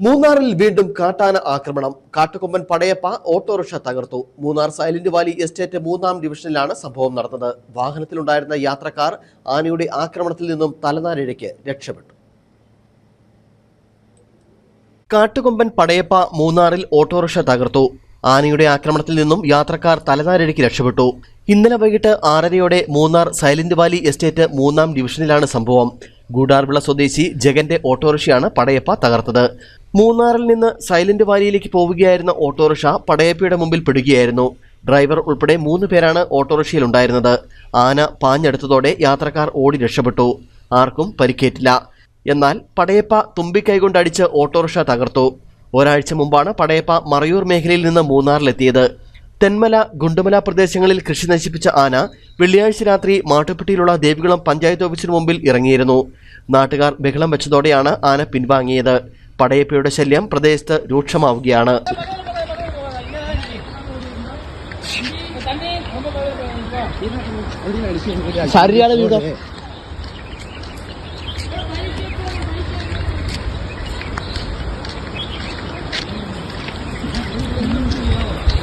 മൂന്നാറിൽ വീണ്ടും കാട്ടാന ആക്രമണം. കാട്ടുകൊമ്പൻ പടയപ്പ ഓട്ടോറിക്ഷ തകർത്തു. മൂന്നാർ സൈലന്റ് വാലി എസ്റ്റേറ്റ് മൂന്നാം ഡിവിഷനിലാണ് സംഭവം നടന്നത്. വാഹനത്തിലുണ്ടായിരുന്ന യാത്രക്കാർ ആനയുടെ ആക്രമണത്തിൽ നിന്നും തലനാരിഴയ്ക്ക് രക്ഷപ്പെട്ടു. കാട്ടുകൊമ്പൻ പടയപ്പ മൂന്നാറിൽ ഓട്ടോറിക്ഷ തകർത്തു. ആനയുടെ ആക്രമണത്തിൽ നിന്നും യാത്രക്കാർ തലനാരിഴയ്ക്ക് രക്ഷപ്പെട്ടു. ഇന്നലെ വൈകിട്ട് ആറരയോടെ മൂന്നാർ സൈലന്റ് വാലി എസ്റ്റേറ്റ് മൂന്നാം ഡിവിഷനിലാണ് സംഭവം. ഗൂഡാർവിള സ്വദേശി ജഗന്റെ ഓട്ടോറിക്ഷയാണ് പടയപ്പ തകർത്തത്. മൂന്നാറിൽ നിന്ന് സൈലന്റ് വാലിയിലേക്ക് പോവുകയായിരുന്ന ഓട്ടോറിക്ഷ പടയപ്പയുടെ മുമ്പിൽ പിടുകയായിരുന്നു. ഡ്രൈവർ ഉൾപ്പെടെ മൂന്ന് പേരാണ് ഓട്ടോറിക്ഷയിൽ ഉണ്ടായിരുന്നത്. ആന പാഞ്ഞെടുത്തതോടെ യാത്രക്കാർ ഓടി രക്ഷപ്പെട്ടു. ആർക്കും പരിക്കേറ്റില്ല. എന്നാൽ പടയപ്പ തുമ്പിക്കൈകൊണ്ടടിച്ച് ഓട്ടോറിക്ഷ തകർത്തു. ഒരാഴ്ച മുമ്പാണ് പടയപ്പ മറയൂർ മേഖലയിൽ നിന്ന് മൂന്നാറിലെത്തിയത്. തെന്മല ഗുണ്ടുമല പ്രദേശങ്ങളിൽ കൃഷി നശിപ്പിച്ച ആന വെള്ളിയാഴ്ച രാത്രി മാട്ടുപ്പെട്ടിയിലുള്ള ദേവികുളം പഞ്ചായത്ത് ഓഫീസിന് മുമ്പിൽ ഇറങ്ങിയിരുന്നു. നാട്ടുകാർ ബഹളം വെച്ചതോടെയാണ് ആന പിൻവാങ്ങിയത്. പടയപ്പയുടെ ശല്യം പ്രദേശത്ത് രൂക്ഷമാവുകയാണ്.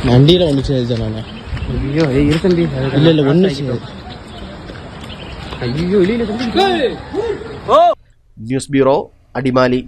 വണ്ടിയിലെ വണ്ടി ചെയ്താണ് അയ്യോ ഇല്ല ഇല്ല അയ്യോ ഇല്ല ന്യൂസ് ബ്യൂറോ അടിമാലി.